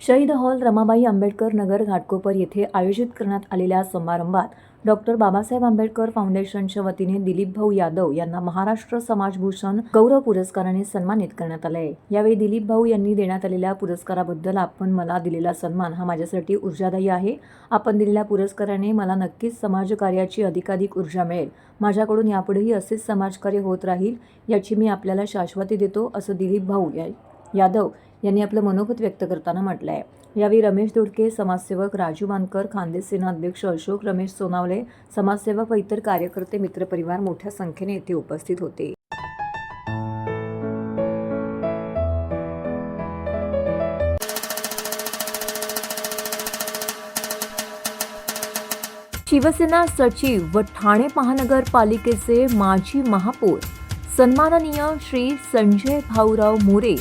शहीद हॉल रमाबाई आंबेडकर नगर घाटकोपर येथे आयोजित करण्यात आलेल्या समारंभात डॉक्टर बाबासाहेब आंबेडकर फाउंडेशनच्या वतीने दिलीप भाऊ यादव यांना महाराष्ट्र समाजभूषण गौरव पुरस्काराने सन्मानित करण्यात आलं. आहे यावेळी दिलीप भाऊ यांनी देण्यात आलेल्या पुरस्काराबद्दल आपण मला दिलेला सन्मान हा माझ्यासाठी ऊर्जादायी आहे. आपण दिलेल्या पुरस्काराने मला नक्कीच समाजकार्याची अधिकाधिक ऊर्जा मिळेल. माझ्याकडून यापुढेही असेच समाजकार्य होत राहील याची मी आपल्याला शाश्वती देतो असं दिलीप भाऊ या यादव यांनी आपलं मनोगत व्यक्त करताना म्हटलं आहे यावेळी रमेश दोडके समाजसेवक राजू मानकर खानदेश सेना अध्यक्ष अशोक रमेश सोनावले समाजसेवक व इतर कार्यकर्ते मित्रपरिवार मोठ्या संख्येने येथे उपस्थित होते. शिवसेना सचिव व ठाणे महानगरपालिकेचे माजी महापौर सन्माननीय श्री संजय भाऊराव मोरे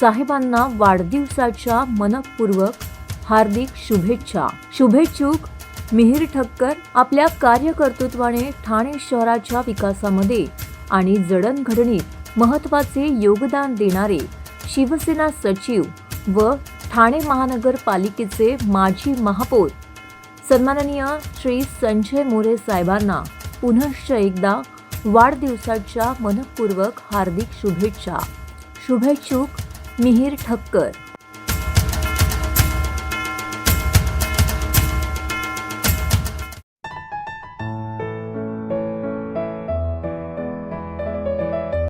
साहेबांना वाढदिवसाच्या मनपूर्वक हार्दिक शुभेच्छा. शुभेच्छुक मिहीर ठक्कर आपल्या कार्यकर्तृत्वाने ठाणे शहराच्या विकासामध्ये आणि जडणघडणीत महत्त्वाचे योगदान देणारे शिवसेना सचिव व ठाणे महानगरपालिकेचे माजी महापौर. सन्माननीय श्री संजय मोरे साहेबांना पुनश्च एकदा वाढदिवसाच्या मनपूर्वक हार्दिक शुभेच्छा. शुभेच्छुक मिहीर ठक्कर.